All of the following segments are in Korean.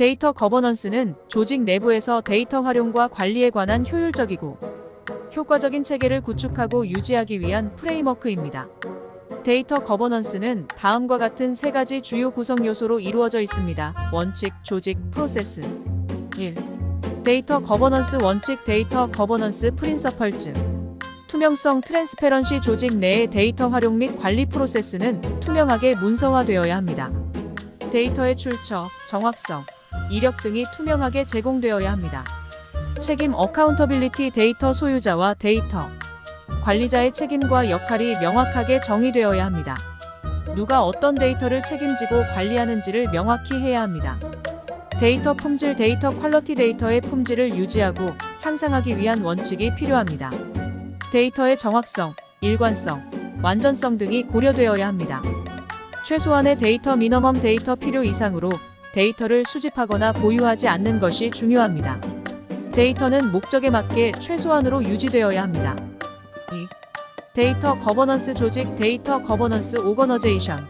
데이터 거버넌스는 조직 내부에서 데이터 활용과 관리에 관한 효율적이고 효과적인 체계를 구축하고 유지하기 위한 프레임워크입니다. 데이터 거버넌스는 다음과 같은 세 가지 주요 구성 요소로 이루어져 있습니다. 원칙, 조직, 프로세스. 1. 데이터 거버넌스 원칙 데이터 거버넌스 프린서펄즈 투명성 트랜스페런시 조직 내의 데이터 활용 및 관리 프로세스는 투명하게 문서화되어야 합니다. 데이터의 출처, 정확성, 이력 등이 투명하게 제공되어야 합니다. 책임 어카운터빌리티 데이터 소유자와 데이터 관리자의 책임과 역할이 명확하게 정의되어야 합니다. 누가 어떤 데이터를 책임지고 관리하는지를 명확히 해야 합니다. 데이터 품질 데이터 퀄러티 데이터의 품질을 유지하고 향상하기 위한 원칙이 필요합니다. 데이터의 정확성, 일관성, 완전성 등이 고려되어야 합니다. 최소한의 데이터 미너멈 데이터 필요 이상으로 데이터를 수집하거나 보유하지 않는 것이 중요합니다. 데이터는 목적에 맞게 최소한으로 유지되어야 합니다. 2. 데이터 거버넌스 조직 데이터 거버넌스 오거너제이션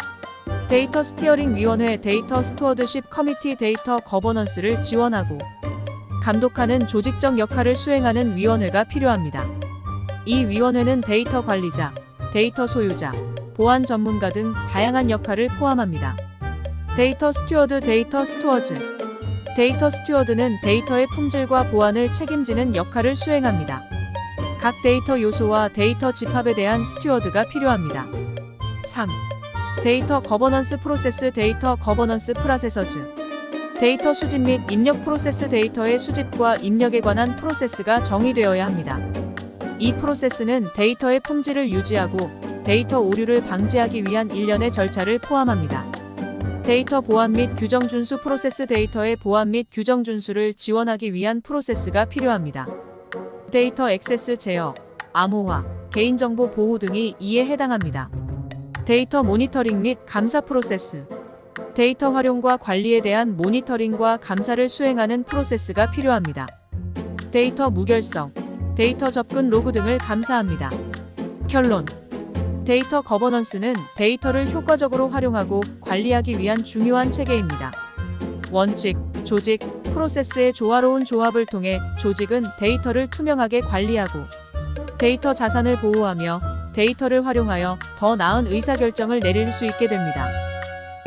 데이터 스티어링 위원회 데이터 스투어드십 커미티 데이터 거버넌스를 지원하고 감독하는 조직적 역할을 수행하는 위원회가 필요합니다. 이 위원회는 데이터 관리자, 데이터 소유자, 보안 전문가 등 다양한 역할을 포함합니다. 데이터 스튜어드 데이터 스투어즈 데이터 스튜어드는 데이터의 품질과 보안을 책임지는 역할을 수행합니다. 각 데이터 요소와 데이터 집합에 대한 스튜어드가 필요합니다. 3. 데이터 거버넌스 프로세스 데이터 거버넌스 프라세서즈 데이터 수집 및 입력 프로세스 데이터의 수집과 입력에 관한 프로세스가 정의되어야 합니다. 이 프로세스는 데이터의 품질을 유지하고 데이터 오류를 방지하기 위한 일련의 절차를 포함합니다. 데이터 보안 및 규정 준수 프로세스 데이터의 보안 및 규정 준수를 지원하기 위한 프로세스가 필요합니다. 데이터 액세스 제어, 암호화, 개인정보 보호 등이 이에 해당합니다. 데이터 모니터링 및 감사 프로세스. 데이터 활용과 관리에 대한 모니터링과 감사를 수행하는 프로세스가 필요합니다. 데이터 무결성, 데이터 접근 로그 등을 감사합니다. 결론. 데이터 거버넌스는 데이터를 효과적으로 활용하고 관리하기 위한 중요한 체계입니다. 원칙, 조직, 프로세스의 조화로운 조합을 통해 조직은 데이터를 투명하게 관리하고 데이터 자산을 보호하며 데이터를 활용하여 더 나은 의사결정을 내릴 수 있게 됩니다.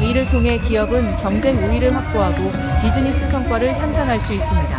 이를 통해 기업은 경쟁 우위를 확보하고 비즈니스 성과를 향상할 수 있습니다.